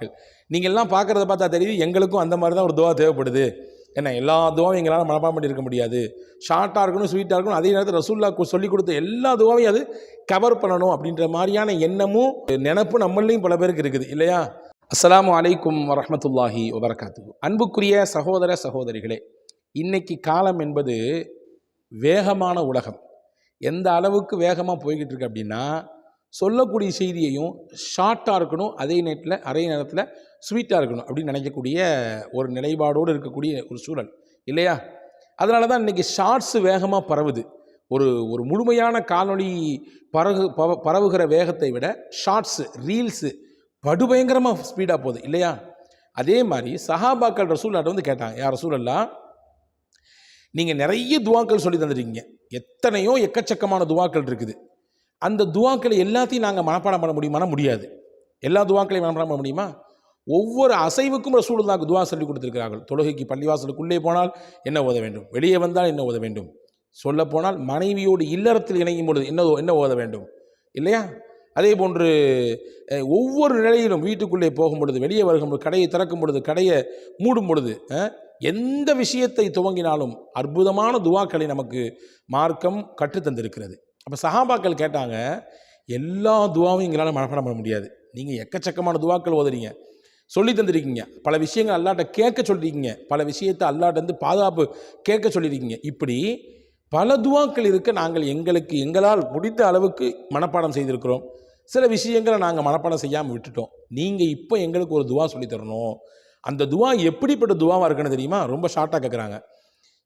சஹாபாக்கள் நீங்கள்லாம் பார்க்குறத பார்த்தா தெரியுது எங்களுக்கும் அந்த மாதிரி தான் ஒரு துவா தேவைப்படுது. ஏன்னா எல்லா துவாவும் எங்களால் மனப்பாடம் பண்ணி இருக்க முடியாது ஷார்ட்டாக இருக்கணும் ஸ்வீட்டாக இருக்கணும் அதே நேரத்தில் ரசூல்லா சொல்லி கொடுத்த எல்லா துவாவையும் அது கவர் பண்ணணும் அப்படின்ற மாதிரியான எண்ணமும் நினப்பும் நம்மளையும் பல பேருக்கு இருக்குது இல்லையா? அஸ்ஸலாமு அலைக்கும் வரமத்துல்லாஹி வபரகாத்து அன்புக்குரிய சகோதர சகோதரிகளே இன்னைக்கு காலம் என்பது வேகமான உலகம். எந்த அளவுக்கு வேகமாக போய்கிட்டு இருக்கு அப்படின்னா சொல்லக்கூடிய செய்தியையும் ஷார்ட்டாக இருக்கணும் அதே நேரத்தில் அதே நேரத்தில் ஸ்வீட்டாக இருக்கணும் அப்படின்னு நினைக்கக்கூடிய ஒரு நிலைப்பாடோடு இருக்கக்கூடிய ஒரு சூழல். இல்லையா? அதனால தான் இன்றைக்கி ஷார்ட்ஸு வேகமாக பரவுது. ஒரு ஒரு முழுமையான காணொளி பரகு பவ பரவுகிற வேகத்தை விட ஷார்ட்ஸு ரீல்ஸு படுபயங்கரமாக ஸ்பீடாக போகுது. இல்லையா? அதே மாதிரி சஹாபாக்கள் ரசூல்லாட்ட வந்து கேட்டாங்க யார் ரசூலல்லா நீங்கள் நிறைய துவாக்கள் சொல்லி தந்துருக்கீங்க எத்தனையோ எக்கச்சக்கமான துவாக்கள் இருக்குது. அந்த துவாக்களை எல்லாத்தையும் நாங்கள் மனப்பாடம் பண்ண முடியுமானா முடியாது. எல்லா துவாக்களையும் மனப்பாடம் பண்ண முடியுமா? ஒவ்வொரு அசைவுக்கும் ரசூலுல்லாஹ்க்கு துவா சொல்லி கொடுத்துருக்கிறார்கள். தொழுகைக்கு பள்ளிவாசலுக்குள்ளே போனால் என்ன ஓத வேண்டும்? வெளியே வந்தால் என்ன ஓத வேண்டும்? சொல்லப்போனால் மனைவியோடு இல்லறத்தில் இணையும் பொழுது என்ன என்ன ஓத வேண்டும்? இல்லையா? அதே போன்று ஒவ்வொரு நிலையிலும் வீட்டுக்குள்ளே போகும் பொழுது வெளியே வருகும் கடையை திறக்கும் பொழுது கடையை மூடும் பொழுது எந்த விஷயத்தை துவங்கினாலும் அற்புதமான துவாக்களை நமக்கு மார்க்கம் கற்றுத்தந்திருக்கிறது. அப்போ சஹாபாக்கள் கேட்டாங்க எல்லா துவாவும் எங்களால் மனப்பாடம் பண்ண முடியாது. நீங்கள் எக்கச்சக்கமான துவாக்கள் ஓதுறீங்க. சொல்லி தந்திருக்கீங்க. பல விஷயங்கள் அல்லாட்ட கேட்க சொல்லியிருக்கீங்க பல விஷயத்தை அல்லாட்டேருந்து பாதுகாப்பு கேட்க சொல்லியிருக்கீங்க இப்படி பல துவாக்கள் இருக்க நாங்கள் எங்களுக்கு எங்களால் முடித்த அளவுக்கு மனப்பாடம் செய்திருக்கிறோம். சில விஷயங்களை நாங்கள் மனப்பாடம் செய்யாமல் விட்டுட்டோம். நீங்கள் இப்போ எங்களுக்கு ஒரு துவா சொல்லித்தரணும் அந்த துவா எப்படிப்பட்ட துவாவாக இருக்குன்னு தெரியுமா? ரொம்ப ஷார்ட்டாக கேட்குறாங்க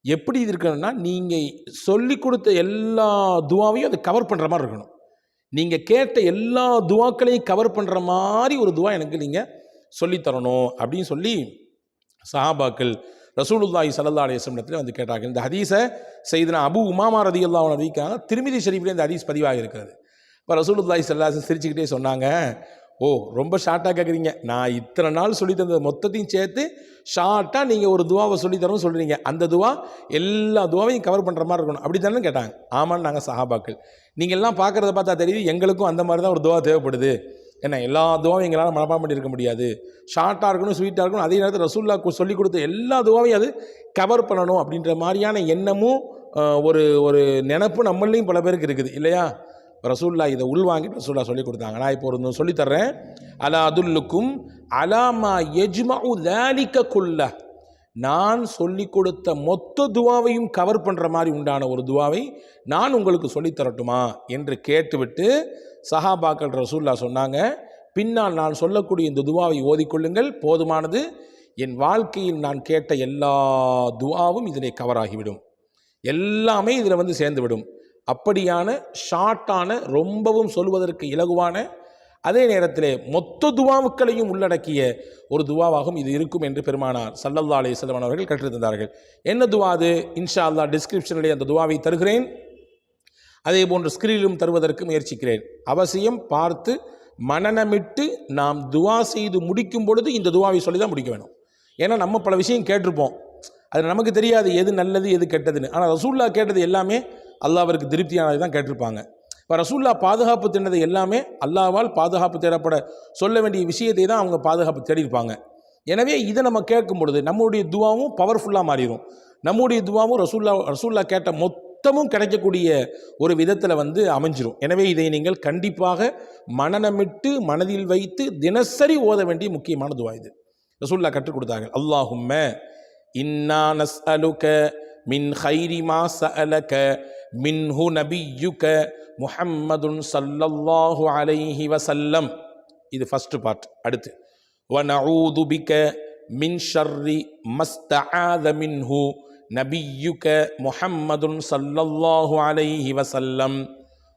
எப்படி இது இருக்கணும்னா நீங்கள் சொல்லி கொடுத்த எல்லா துவாவையும் அதை கவர் பண்ணுற மாதிரி இருக்கணும். நீங்கள் கேட்ட எல்லா துவாக்களையும் கவர் பண்ணுற மாதிரி ஒரு துவா எனக்கு நீங்கள் சொல்லித் தரணும் அப்படின்னு சொல்லி சஹாபாக்கள் ரசூலுல்லாஹி சல்லா அலைஹி வந்து கேட்டாங்க இந்த ஹதீஸை செய்தனா அபு உமாமா ரதி அன்ஹு அறிவிக்காங்க திருமிதி ஷரீஃபில் இந்த ஹதீஸ் பதிவாக இருக்கிறது இப்போ ரசூலுல்லாஹி ஸல்லல்லாஹு சிரிச்சுக்கிட்டே சொன்னாங்க. ஓ ரொம்ப ஷார்ட்டாக கேட்குறீங்க நான் இத்தனை நாள் சொல்லி தந்தது மொத்தத்தையும் சேர்த்து ஷார்ட்டாக நீங்கள் ஒரு துவாவை சொல்லி சொல்கிறீங்க அந்த துவா எல்லா துவாவையும் கவர் பண்ணுற மாதிரி இருக்கணும். அப்படி தானே கேட்டாங்க. ஆமான்னு நாங்கள் சஹாபாக்கள். நீங்கள் எல்லாம் பார்க்குறத பார்த்தா தெரியுது எங்களுக்கும் அந்த மாதிரி தான் ஒரு துவா தேவைப்படுது. ஏன்னா எல்லா துவாவும் எங்களால் மனப்பாடம் பண்ணியிருக்க முடியாது. ஷார்ட்டாக இருக்கணும் ஸ்வீட்டாக இருக்கணும் அதே நேரத்தில் ரசூல்லா சொல்லி கொடுத்த எல்லா துவாவையும் அது கவர் பண்ணணும் அப்படின்ற மாதிரியான எண்ணமும் ஒரு ஒரு நினப்பு நம்மளையும் பல பேருக்கு இருக்குது. இல்லையா? ரசூல்லா இதை உள்வாங்கி ரசூல்லா சொல்லி கொடுத்தாங்க. நான் இப்போ ஒரு சொல்லி தர்றேன். அலா அதுல்லுக்கும் அலாமா எஜ்மஉ தாலிக்க குல்ல நான் சொல்லி கொடுத்த மொத்த துவாவையும் கவர் பண்ணுற மாதிரி உண்டான ஒரு துவாவை நான் உங்களுக்கு சொல்லித் தரட்டுமா? என்று கேட்டுவிட்டு சஹாபாக்கள் ரசூல்லா சொன்னாங்க பின்னால் நான் சொல்லக்கூடிய இந்த துவாவை ஓதிக்கொள்ளுங்கள் போதுமானது. என் வாழ்க்கையில் நான் கேட்ட எல்லா துவாவும் இதிலே கவர் ஆகிவிடும். எல்லாமே இதில் வந்து சேர்ந்துவிடும். அப்படியான ஷார்ட்டான ரொம்பவும் சொல்வதற்கு இலகுவான அதே நேரத்தில் மொத்த துவாவுக்களையும் உள்ளடக்கிய ஒரு துவாவாகவும் இது இருக்கும் என்று பெருமானார் சல்லல்லா அலைஹி அவர்கள் கற்றுத்தந்தார்கள் என்ன துவா அது? இன்ஷா அல்லாஹ் டிஸ்கிரிப்ஷனிலே அந்த துவாவை தருகிறேன். அதே போன்று ஸ்கிரீனிலும் தருவதற்கு முயற்சிக்கிறேன். அவசியம் பார்த்து மனநமிட்டு நாம் துவா செய்து முடிக்கும் பொழுது இந்த துவாவை சொல்லி தான் முடிக்க வேணும். ஏன்னா நம்ம பல விஷயம் கேட்டிருப்போம். அது நமக்கு தெரியாது எது நல்லது எது கெட்டதுன்னு. ஆனால் ரசூல்லா கேட்டது எல்லாமே அல்லாஹ்விற்கு திருப்தியானது தான் கேட்டிருப்பாங்க. இப்போ ரசூல்லா பாதுகாப்பு தேடினது எல்லாமே அல்லாவால் பாதுகாப்பு தேடப்பட சொல்ல வேண்டிய விஷயத்தை தான் அவங்க பாதுகாப்பு தேடியிருப்பாங்க. எனவே இதை நம்ம கேட்கும் பொழுது நம்முடைய துவாவும் பவர்ஃபுல்லாக மாறிடும். நம்முடைய துவாவும் ரசூல்லா ரசூல்லா கேட்ட மொத்தமும் கிடைக்கக்கூடிய ஒரு விதத்தில் வந்து அமைஞ்சிரும். எனவே இதை நீங்கள் கண்டிப்பாக மனநமிட்டு மனதில் வைத்து தினசரி ஓத வேண்டிய முக்கியமான துவா இது. ரசூல்லா கற்றுக் கொடுத்தார்கள். அல்லாஹும்ம இன்னா من خير ما سألك منه نبيك محمد صلى الله عليه وسلم. இது ஃபஸ்ட்டு பார்ட் அடுத்து. ونعوذ بك من شر ما استعاذ منه نبيك محمد صلى الله عليه وسلم.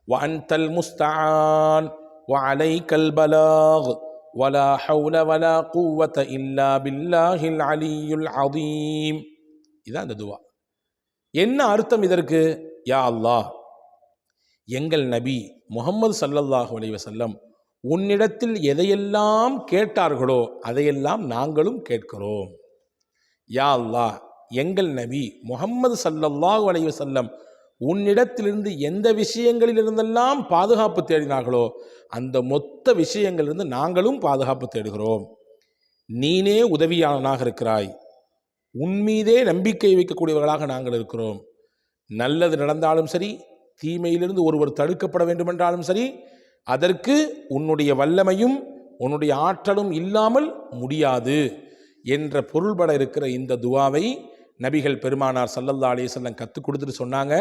وأنت المستعان وعليك البلاغ. ولا حول ولا قوة إلا بالله العلي العظيم. إذا هذا دعاء. என்ன அர்த்தம் இதற்கு? யா அல்லாஹ். எங்கள் நபி முகமது சல்லல்லாஹு அலைவசல்லம் உன்னிடத்தில் எதையெல்லாம் கேட்டார்களோ அதையெல்லாம் நாங்களும் கேட்கிறோம். யா அல்லா எங்கள் நபி முகம்மது சல்லல்லாஹு அலைஹி செல்லம் உன்னிடத்திலிருந்து எந்த விஷயங்களிலிருந்தெல்லாம் பாதுகாப்பு தேடினார்களோ அந்த மொத்த விஷயங்களிலிருந்து நாங்களும் பாதுகாப்பு தேடுகிறோம். நீனே உதவியாளனாக இருக்கிறாய். உன்மீதே நம்பிக்கை வைக்கக்கூடியவர்களாக நாங்கள் இருக்கிறோம். நல்லது நடந்தாலும் சரி தீமையிலிருந்து ஒருவர் தடுக்கப்பட வேண்டுமென்றாலும் சரி அதற்கு உன்னுடைய வல்லமையும் உன்னுடைய ஆற்றலும் இல்லாமல் முடியாது என்ற பொருள்பட இருக்கிற இந்த துவாவை நபிகள் பெருமானார் சல்லல்லா அலிசல்லம் கற்றுக் கொடுத்துட்டு சொன்னாங்க.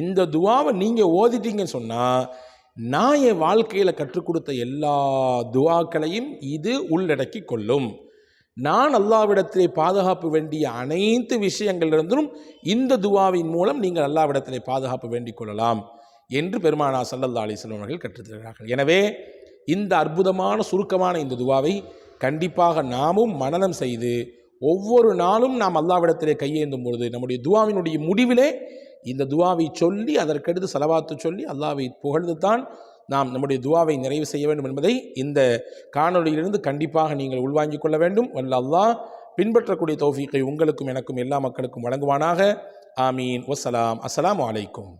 இந்த துவாவை நீங்கள் ஓதிட்டீங்கன்னு சொன்னால் நான் என் வாழ்க்கையில் கற்றுக் கொடுத்த எல்லா துவாக்களையும் இது உள்ளடக்கி கொள்ளும். நான் அல்லாவிடத்திலே பாதுகாப்பு வேண்டிய அனைத்து விஷயங்களிலிருந்தும் இந்த துவாவின் மூலம் நீங்கள் அல்லாவிடத்திலே பாதுகாப்பு வேண்டிக் கொள்ளலாம் என்று பெருமானா சல்லல்லா அலிஸ்லம் அவர்கள் கற்றுத்தருகிறார்கள். எனவே இந்த அற்புதமான சுருக்கமான இந்த துவாவை கண்டிப்பாக நாமும் மனனம் செய்து ஒவ்வொரு நாளும் நாம் அல்லாவிடத்திலே கையேந்தும் பொழுது நம்முடைய துவாவினுடைய முடிவிலே இந்த துவாவை சொல்லி அதற்கடுத்து செலவாத்து சொல்லி அல்லாவை புகழ்ந்து தான் நாம் நம்முடைய துவாவை நிறைவு செய்ய வேண்டும் என்பதை இந்த காணொளியிலிருந்து கண்டிப்பாக நீங்கள் உள்வாங்கிக் கொள்ள வேண்டும். வல்ல அல்லாஹ் பின்பற்றக்கூடிய தௌஃபீக்கை உங்களுக்கும் எனக்கும் எல்லா மக்களுக்கும் வழங்குவானாக. ஆமீன். வசலாம் அஸ்லாம் வலைக்கும்